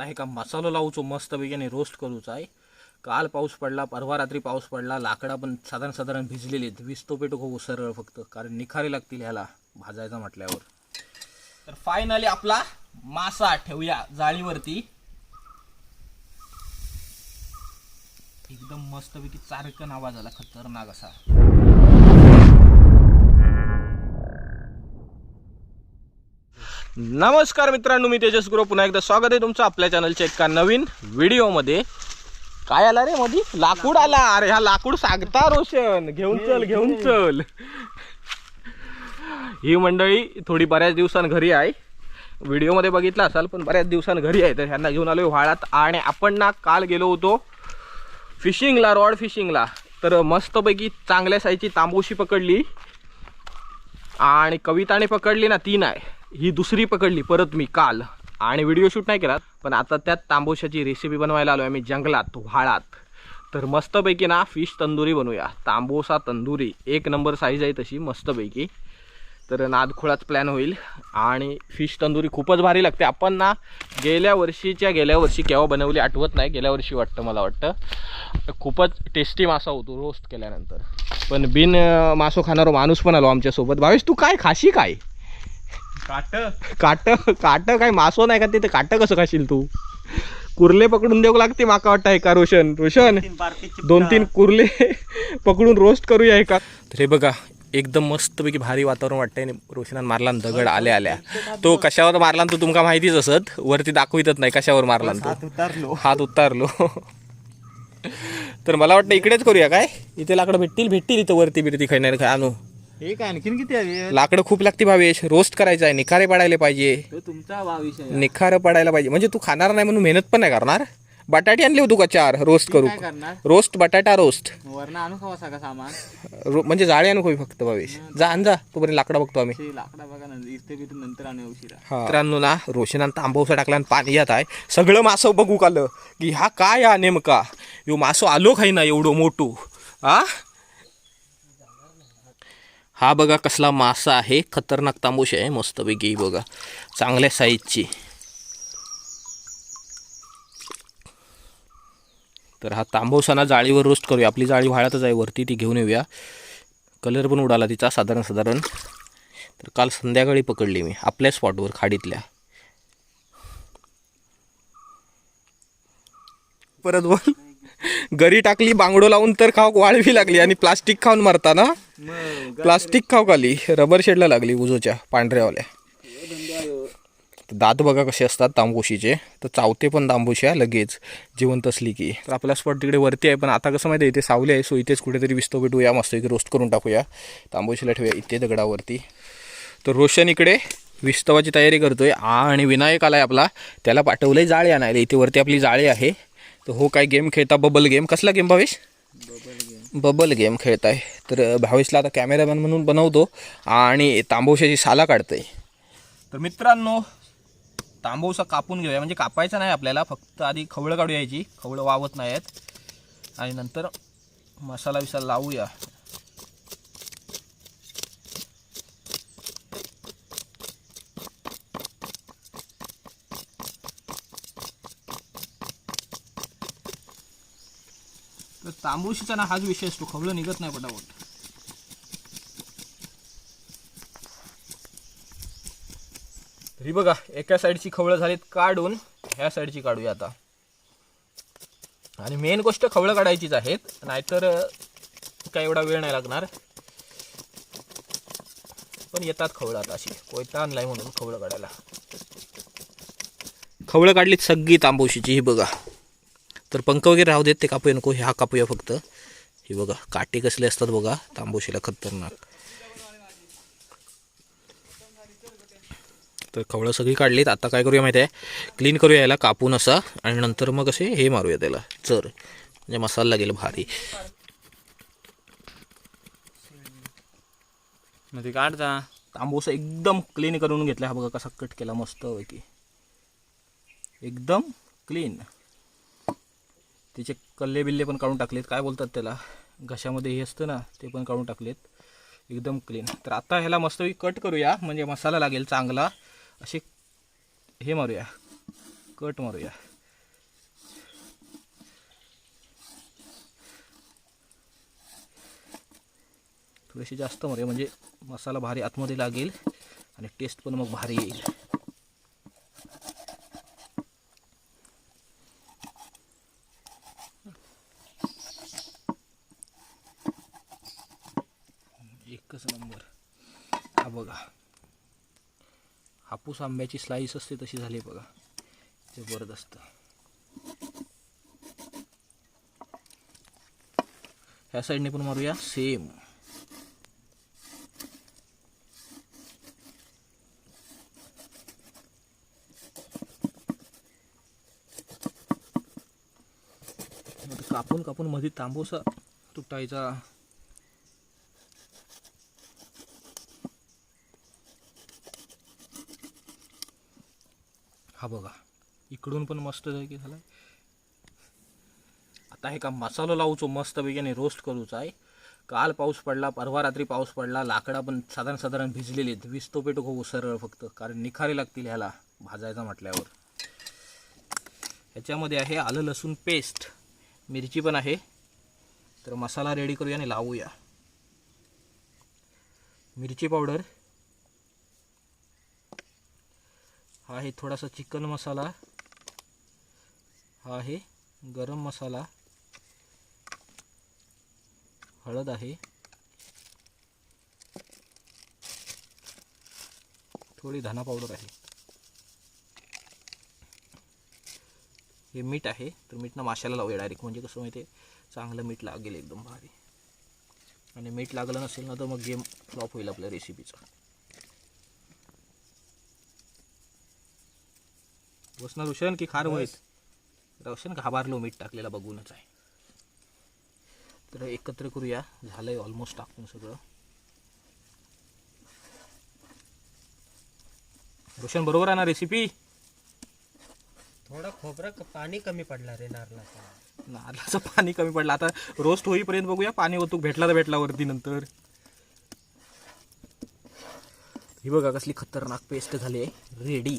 आता हे का मसालो लावूचो मस्तपैकीने रोस्ट करूचा आहे. काल पाऊस पडला परवा रात्री पाऊस पडला लाकडा पण साधारण साधारण भिजलेली आहेत. वीस तो पेटो खूप सरळ फक्त कारण निखारे लागतील ह्याला भाजायचा म्हटल्यावर. तर फायनली आपला मासा ठेवूया जाळीवरती. एकदम मस्तपैकी चारकन आवाज आला खतरनाक असा. नमस्कार मित्रांनो मी तेजस गुरु. पुन्हा एकदा स्वागत आहे तुमचं आपल्या चॅनलच्या एका नवीन व्हिडिओमध्ये. काय आला रे मधी? लाकूड आला. अरे ह्या लाकूड सांगता रोशन. घेऊन चल घेऊन चल. ही मंडळी थोडी बऱ्याच दिवसां घरी आहे. व्हिडिओमध्ये बघितलं असाल पण बऱ्याच दिवसां घरी आहे. तर ह्यांना घेऊन आलोय व्हाळात. आणि आपण ना काल गेलो होतो फिशिंगला रॉड फिशिंगला. तर मस्तपैकी चांगल्या साईजची तांबूशी पकडली. आणि कविताने पकडली ना ती नाही. ही दुसरी पकडली परत मी काल. आणि व्हिडिओ शूट नाही केला पण आता त्यात तांबोशाची रेसिपी बनवायला आलो आहे मी जंगलात व्हाळात. तर मस्तपैकी ना फिश तंदुरी बनवूया. तांबोसा तंदुरी एक नंबर साईज आहे तशी मस्तपैकी. तर नादखुळाच प्लॅन होईल. आणि फिश तंदुरी खूपच भारी लागते. आपण ना गेल्या वर्षीच्या गेल्या वर्षी केव्हा बनवली आठवत नाही गेल्या वर्षी वाटतं मला वाटतं. खूपच टेस्टी मासा होतो रोस्ट केल्यानंतर. पण बिन मासो खाणारा माणूस पण आलो आमच्यासोबत. भावेश तू काय खाशी काय? काट? काट? काट काय मासो नाही का ते काट कसं खाशील तू? कुर्ले पकडून देऊ लागते माका वाटतं का रोशन. रोशन दोन तीन कुर्ले पकडून रोस्ट करूया एका. तर हे बघा एकदम मस्तपैकी भारी वातावरण वाटतंय आणि रोशनान मारला न दगड आल्या आल्या. तो कशावर मारला तो तुमका माहितीच असत? वरती दाखवितच नाही कशावर मारला तो. हात उतारलो. हात उतारलो. तर मला वाटतं इकडेच करूया काय? इथे लाकडं भेटतील भेटतील इथं वरती बिरती खाणार आणू. हे काय आणखीन किती हवी लाकडं खूप लागते भावेश रोस्ट करायचं आहे निखारे पडायला पाहिजे. तो तुमचा वा विषय निखारं पडायला पाहिजे. म्हणजे तू खाणार नाही म्हणून मेहनत पण नाही करणार. बटाटे आणले होतो का चार? रोस्ट करू. काय करणार? रोस्ट बटाटा रोस्ट. वरण आणू खावा सगळं सामान? रो म्हणजे जाळे आणू काही फक्त भावेश? जा आण जा. तोपर्यंत लाकडा बघतो आम्ही. ते लाकडा बघा नंतर इथे बिथून नंतर आणू उशिरा. मित्रांनो ना रोशनान तांबवसा टाकला आणि पाणी येत आहे. सगळं मासं बघू आलं की हा काय हा नेमका? यो मासो आलो खाई ना एवढं मोठू? हा हा बघा कसला मासा आहे. खतरनाक तांबूश आहे. मस्तपैकी बघा. चांगल्या साईजची तर हा तांबूसाना जाळीवर रोस्ट करूया. आपली जाळी व्हाळ्यातच आहे. वरती ती घेऊन येऊया. कलर पण उडाला तिचा साधारण साधारण. तर काल संध्याकाळी पकडली मी. आपल्या स्पॉटवर खाडीतल्या. परत बोल. गरी टाकली बांगडो लावून तर खाऊ वाळवी लागली आणि प्लास्टिक खाऊन मरताना प्लास्टिक खाऊ खाली रबर शेडला लागली उजोच्या पांढऱ्यावाल्या. दात बघा कसे असतात तांबोशीचे. तर चावते पण तांबोशी लगेच. जिवंत असली की. तर आपला स्पॉट तिकडे वरती आहे पण आता कसं माहिती आहे इथे सावली आहे सो इथेच कुठेतरी विस्तो भेटूया मस्त की रोस्ट करून टाकूया. तांबोशीला ठेवूया इथे दगडावरती. तर रोशन इकडे विस्तवाची तयारी करतोय. आणि विनायक आलाय आपला. त्याला पाठवलंय जाळे आणायला. इथे वरती आपली जाळी आहे. तर हो काय गेम खेळता बबल गेम कसला गेम भावेश? बबल गेम खेळत आहे. तर भावेशला आता कॅमेरामॅन म्हणून बनवतो आणि तांबोशाची साला काढतोय. तर मित्रांनो तांबोसा कापून घेऊया. म्हणजे कापायचा नाही आपल्याला फक्त आधी खवळं काढू यायची खवळं वावत नाही आहेत. आणि नंतर मसाला विसाला लावूया. तांबूशीचा ना हाच विषय असतो. खवलं निघत नाही पटापट. तरी बघा एका साईडची खवळं झालीत काढून ह्या साईडची काढूया आता. आणि मेन गोष्ट खवळं काढायचीच आहेत नाहीतर काय एवढा वेळ नाही लागणार. पण येतात खवळं आता अशी. कोयता आणलाय म्हणून खवळं काढायला. खवळं काढलीत सगळी तांबूशीची ही बघा. तर पंख वगैरे राहू देत ते कापूया नको हा कापूया फक्त. हे बघा काटे कसले असतात बघा तांबूशीला खतरनाक. तर खवळं सगळी काढलीत आता काय करूया माहिती आहे? क्लीन करूया याला कापून असं आणि नंतर मग असे हे मारूया त्याला चर. म्हणजे मसाला लागेल भारी. मध्ये काढता. तांबूसा एकदम क्लीन करून घेतला हा बघा कसा कट केला मस्त की एकदम क्लीन तिचे कल्ले बिल्ले पण काढून टाकलेत. काय बोलतात त्याला? घशामध्ये हे असतं ना ते पण काढून टाकलेत. एकदम क्लीन तर आता ह्याला मस्त कट करूया. म्हणजे मसाला लागेल चांगला. असे हे मारूया. कट मारूया. थोडीशी जास्त मारूया. म्हणजे मसाला भारी आतमध्ये लागेल आणि टेस्ट पण मग भारी येईल. कापूस आंब्याची स्लाईस असते तशी झाली बघा. जबरदस्त ह्या साईडने पण मारूया. सेम कापून कापून मध्ये तांबूसा तुटायचा. हा बघा. इकडून पण मस्त की झाला आता हे का मसाला लावूचो मस्त आणि रोस्ट करूचा आहे. काल पाऊस पडला परवा रात्री पाऊस पडला लाकडा पण साधारण साधारण भिजलेली आहेत. वीस तो पेटो होऊ सरळ फक्त कारण निखारे लागतील ह्याला भाजायचा म्हटल्यावर. ह्याच्यामध्ये आहे आलं लसूण पेस्ट मिरची पण आहे. तर मसाला रेडी करूया आणि लावूया. मिरची पावडर हा आहे थोडासा चिकन मसाला. हा आहे गरम मसाला. हळद आहे. थोडी धना पावडर आहे. हे मीठ आहे तर मीठनं माशाला लावूया डायरेक्ट म्हणजे कसं माहिती आहे चांगलं मीठ लागेल एकदम भारी. आणि मीठ लागलं नसेल ना तर मग गेम फ्लॉप होईल आपल्या रेसिपीचा बसणार रोशन की खार होईल रोशन घाबारलो मीठ टाकलेला बघूनच आहे. तर एकत्र करूया. झालंय ऑलमोस्ट टाकून सगळं. रोशन बरोबर आहे ना रेसिपी थोडा खोबरा क- पाणी कमी पडला रे नारळाचा. नारळाचं पाणी कमी पडलं. आता रोस्ट होईपर्यंत बघूया. पाणी ओतूक भेटला तर भेटला वरती नंतर. ही बघा कसली खतरनाक पेस्ट झाली आहे. रेडी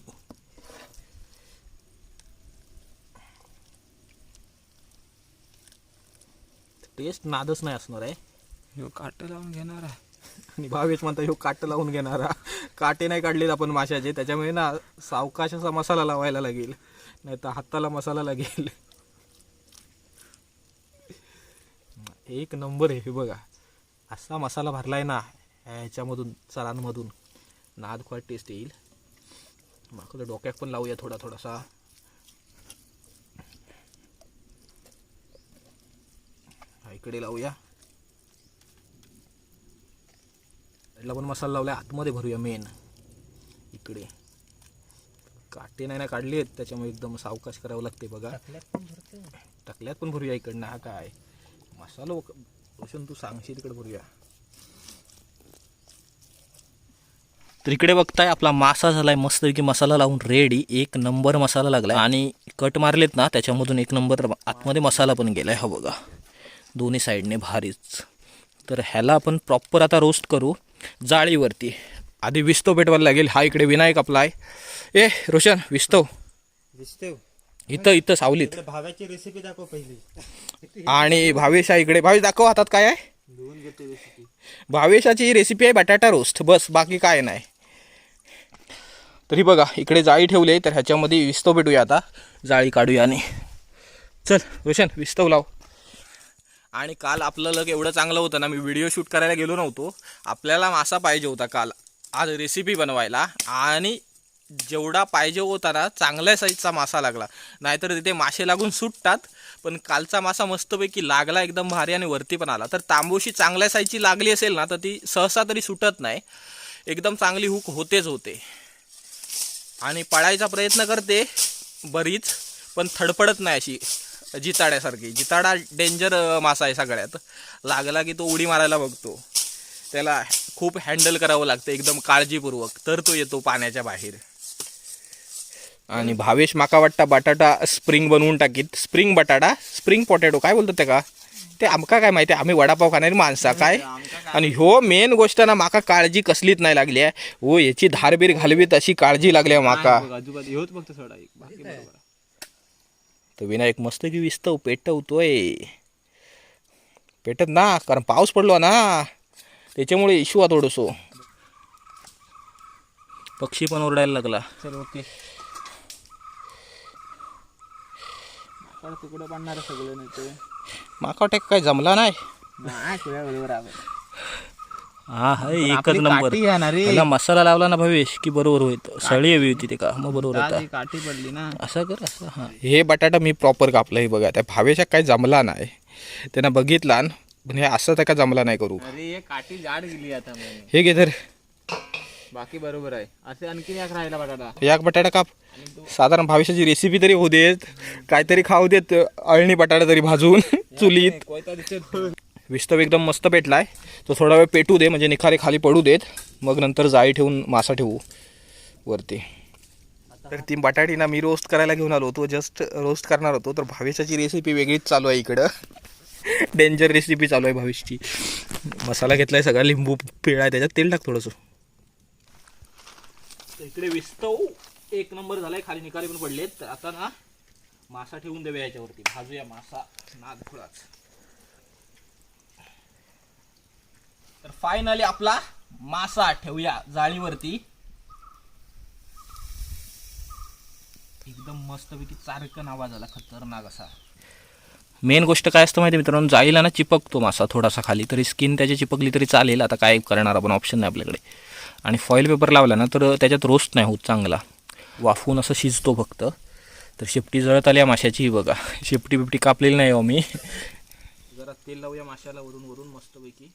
टेस्ट नादच नाही असणार आहे. ह्यो काट लावून घेणार आहे. आणि भावेश म्हणता ह्यो काट लावून घेणारा. काटे नाही काढलेत आपण माशाचे त्याच्यामुळे ना सावकाश असा मसाला लावायला लागेल नाही तर हाताला मसाला लागेल. एक नंबर आहे हे बघा. असा मसाला भरलाय ना ह्याच्यामधून चरांमधून नाद खोट टेस्ट येईल. मागं डोक्यात पण लावूया थोडा थोडासा. इकडे लावूया. साईडला पण मसाला लावलाय आतमध्ये भरूया मेन इकडे. काटे नाही ना काढले आहेत त्याच्यामुळे एकदम सावकाश करावं लागते बघा. टाकल्यात पण भरूया इकडनं हा काय? मसाला रोशन तू सांगशील इकडे भरूया. तर इकडे बघताय आपला मासा झालाय मस्त की मसाला लावून रेडी एक नंबर मसाला लागलाय. आणि कट मारलेत ना त्याच्यामधून एक नंबर आतमध्ये मसाला पण गेलाय. हा बघा. दोन्ही साईडने भारीच. तर ह्याला आपण प्रॉपर आता रोस्ट करू. जाळीवरती. आधी विस्तव पेटवायला लागेल. हा इकडे विनायक आपला आहे. ए रोशन विस्तव. दिसते हो. इथं इथं सावलीत. भाव्याची रेसिपी दाखव पहिली. आणि भावेशा इकडे. भावेश दाखव हातात काय आहे? भावेशाची ही रेसिपी आहे बटाटा रोस्ट बस बाकी काय नाही. तरी बघा इकडे जाळी ठेवली आहे. तर ह्याच्यामध्ये विस्तव पेटूया आता. जाळी काढूया आणि. चल रोशन विस्तव लाव. आणि काल आपलं लग एवढं चांगलं होतं ना मी व्हिडिओ शूट करायला गेलो नव्हतो. आपल्याला मासा पाहिजे होता काल. आज रेसिपी बनवायला आणि जेवढा पाहिजे होता ना चांगल्या साईजचा मासा लागला. नाहीतर तिथे मासे लागून सुटतात पण कालचा मासा मस्तपैकी लागला एकदम भारी आणि वरती पण आला. तर तांबोशी चांगल्या साईजची लागली असेल ना तर ती सहसा तरी सुटत नाही. एकदम चांगली हुक होतेच होते. आणि पळायचा प्रयत्न करते बरीच पण थडपडत नाही अशी. जिताड्यासारखी. जिताडा डेंजर मासा आहे सगळ्यात. लागला की तो उडी मारायला बघतो. त्याला खूप हँडल करावं लागतं एकदम काळजीपूर्वक. तर तो येतो पाण्याच्या बाहेर. आणि भावेश माका वाटता बटाटा स्प्रिंग बनवून टाकीत. स्प्रिंग बटाटा स्प्रिंग पोटॅटो काय बोलतात ते का ते आमका काय माहिती आम्ही वडापाव खाणारी माणसा काय? आणि ह्यो मेन गोष्ट ना माका काळजी कसलीच नाही लागली आहे. हो याची धारबीर घालवीत अशी काळजी लागली आहे माका अजिबात ह्योच फक्त सोडा एक बाकी बरोबर आहे. तर विनायक मस्त की विस्तव पेटवतोय. पेटत ना कारण पाऊस पडलो ना. त्याच्यामुळे इशू हा थोडंसो. पक्षी पण ओरडायला लागला. चल ओके. तुकडं पाडणार सगळं नाही ते माका वाटत काय जमला नाही? बरोबर हा हा एकच नंबर. त्याला मसाला लावला ना भवेश की बरोबर होईल. सळी हवी होती ते का? मग बरोबर होता. काठी पडली ना. असं कर असं हां. हे बटाटा मी प्रॉपर कापलं हे बघा. त्या भावेशा काय जमला नाही. त्यांना बघितला पण हे असं त्या का जमला नाही करू. अरे हे काठी जाड गेली आता मैंने. हे घे तर बाकी बरोबर आहे. असे आणखीन एक राहिला बटाटा. याक बटाटा काप. साधारण भावेशाची रेसिपी तरी होऊ देत. काहीतरी खाऊ देत अळणी बटाटा तरी भाजून चुलीत. विस्तव एकदम मस्त पेटलाय. तो थोडा वेळ पेटू दे म्हणजे निखारे खाली पडू देत. मग नंतर जाळी ठेवून मासा ठेवू वरती. तर ती बटाटी ना मी रोस्ट करायला घेऊन आलो होतो. जस्ट रोस्ट करणार होतो. तर भावेशाची रेसिपी वेगळीच चालू आहे इकडं. डेंजर रेसिपी चालू आहे भावेशची. मसाला घेतलाय सगळा लिंबू पिळा आहे त्याच्यात. तेल टाक थोडंसं. इकडे विस्तव एक नंबर झालाय. खाली निकाली पण पडलेत. तर आता ना मासा ठेवून देऊया याच्यावरती. भाजूया मासा. नाद तर फायनली आपला मासा ठेवूया जाळीवरती. एकदम मस्तपैकी चारकन आवाज आला खतरनाक असा. मेन गोष्ट काय असतं माहिती मित्रांनो? जाळीला ना चिपकतो मासा थोडासा खाली तरी स्किन त्याची चिपकली तरी चालेल आता काय करणार आपण ऑप्शन नाही आपल्याकडे. आणि फॉईल पेपर लावला ना तर त्याच्यात रोस्ट नाही होत चांगला. वाफून असं शिजतो फक्त. तर शेपटी जळत आली या माशाची बघा. शेपटी बिपटी कापलेली नाही हो मी. जरा तेल लावूया माशाला वरून वरून मस्तपैकी.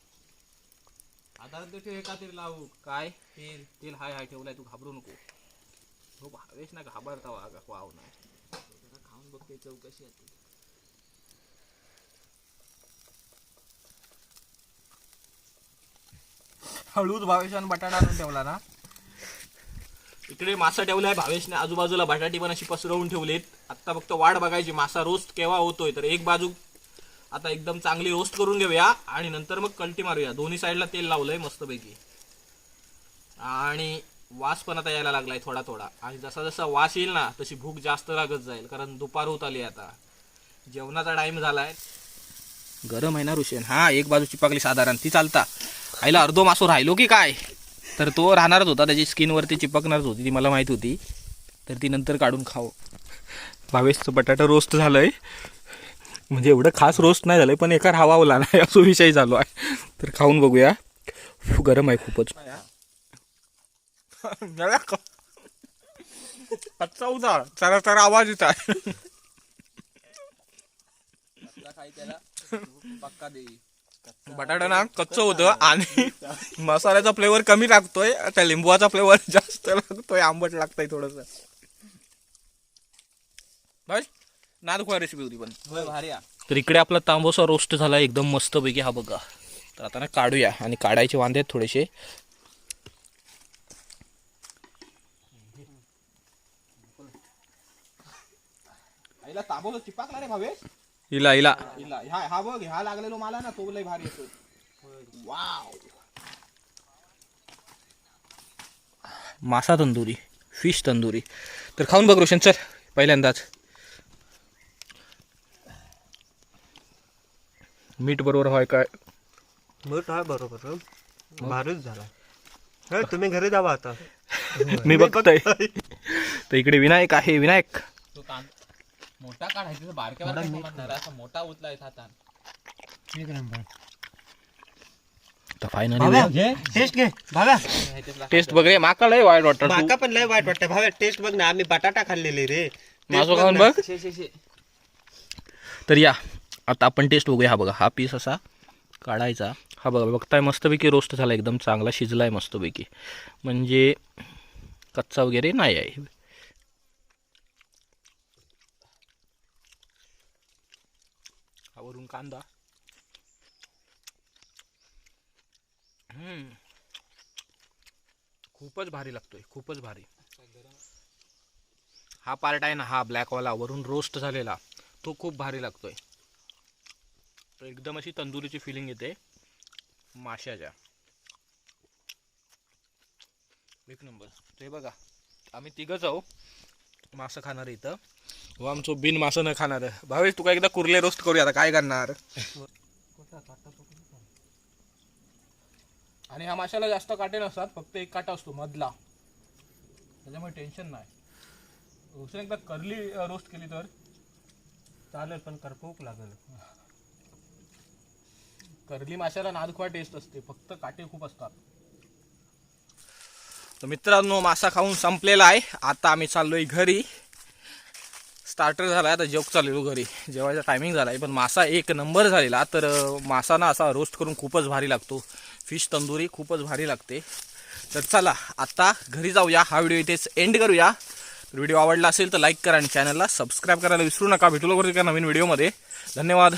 आता ते ठेव एका तरी लावू. काय? तेल तेल हाय हाय ठेवलाय तू घाबरू नको. हो भावेश ना घाबरता वागा वाव नाही जरा खाऊन बघते चौकशी येते हळूच भावेशानं बटाटा आणून ठेवला ना. इकडे मासा ठेवलाय भावेशने. आजूबाजूला बटाटी पण अशी पसरवून ठेवलीत. आत्ता फक्त वाट बघायची. मासा रोस्ट केव्हा होतोय? तर एक बाजू आता एकदम चांगली रोस्ट करून घेऊया आणि नंतर मग कल्टी मारूया. दोन्ही साईडला तेल लावलंय मस्तपैकी. आणि वास पण आता यायला लागलाय थोडा थोडा आणि जसा जसा वास येईल ना तशी भूक जास्त लागत जाईल. कारण दुपार होत आली आता. जेवणाचा टाईम झालाय. गरम आहे ना ऋषेन? हा एक बाजू चिपकली साधारण. ती चालता. आईला अर्धो मासो राहिलो की काय? तर तो राहणारच होता. त्याची स्किनवरती चिपकणारच होती. ती मला माहीत होती. तर ती नंतर काढून खाऊ भावेशचं बटाटा रोस्ट झालंय. म्हणजे एवढं खास रोस्ट नाही झालंय पण एका रावावला नाही असो विषय झालो आहे. तर खाऊन बघूया. गरम आहे खूपच. कच्चा होता चला आवाज येत आहे. बटाटा ना कच्च होतं आणि मसाल्याचा फ्लेवर कमी लागतोय त्या लिंबूचा फ्लेवर जास्त लागतोय आंबट लागतंय थोडस. बस. ना दुखवा रेसिपी होती पण. भारी. तर इकडे आपला तांबोसा रोस्ट झाला एकदम मस्तपैकी हा बघा. तर आता ना काढूया आणि काढायचे वांदे आहेत थोडेसे. आईला तांबोसा चिपाकला रे भावे इला इला. इला हा हा बघ ह्या लागलेलो मला ना तो लय भारी येतो. वाव. मासा तंदुरी फिश तंदुरी. तर खाऊन बघ रोशन चल पहिल्यांदाच. मीठ बरोबर हवाय काय? मोठ हा. बरोबर भारीच झाला. हा, तुम्ही घरी जावा आता. मी बघतोय. तर इकडे विनायक आहे विनायक. तो कान मोठा काढायचा बारक्या बारक्या समजणार असा मोठा हातात एक नंबर. तर फायनली टेस्ट घे भाव्या टेस्ट बघ रे माका लय वाईट वाटत माका पण लय वाईट वाटतं भाव्या टेस्ट बघ ना आम्ही बटाटा खाल्लेले रे. माझं खाऊन बघ शे शे शे तर या. आता आपण टेस्ट बघूया. हा बघा हा पीस असा काढायचा. हा बघा बघताय मस्तपैकी रोस्ट झाला एकदम चांगला शिजलाय मस्तपैकी. म्हणजे कच्चा वगैरे नाही आहे. हा वरून कांदा. हम्म. खूपच भारी लागतोय खूपच भारी. हा पार्ट आहे ना हा ब्लॅकवाला वरून रोस्ट झालेला. तो खूप भारी लागतोय. तर एकदम अशी तंदुरीची फिलिंग येते. माशाच्या. एक नंबर ते बघा आम्ही तिघंच आहो मासं खाणार इथं. व आमचं बिन मासं न खाणार. भावेश तुका एकदा कुर्ले रोस्ट करूया आता काय करणार? आणि ह्या माशाला जास्त काटे नसतात फक्त एक काटा असतो मधला. त्याच्यामुळे टेन्शन नाही. दुसरं एकदा करली रोस्ट केली तर चालेल पण करपवूक लागेल. कर्ली माशाला नादखुवा टेस्ट असते. फक्त काटे खूप असतात. तर मित्रांनो मासा खाऊन संपलेला आहे. आता आम्ही चाललोय घरी. स्टार्टर झाला आहे आता जेवक चाललेलो घरी. जेवायचा टायमिंग झाला आहे पण मासा एक नंबर झालेला. तर मासा ना असा रोस्ट करून खूपच भारी लागतो. फिश तंदुरी खूपच भारी लागते. तर चला आता घरी जाऊया. हा व्हिडिओ इथेच एंड करूया. व्हिडिओ आवडला असेल तर लाईक करा आणि चॅनलला सबस्क्राईब करायला विसरू नका. भेटू लवकर एका नवीन व्हिडिओमध्ये धन्यवाद.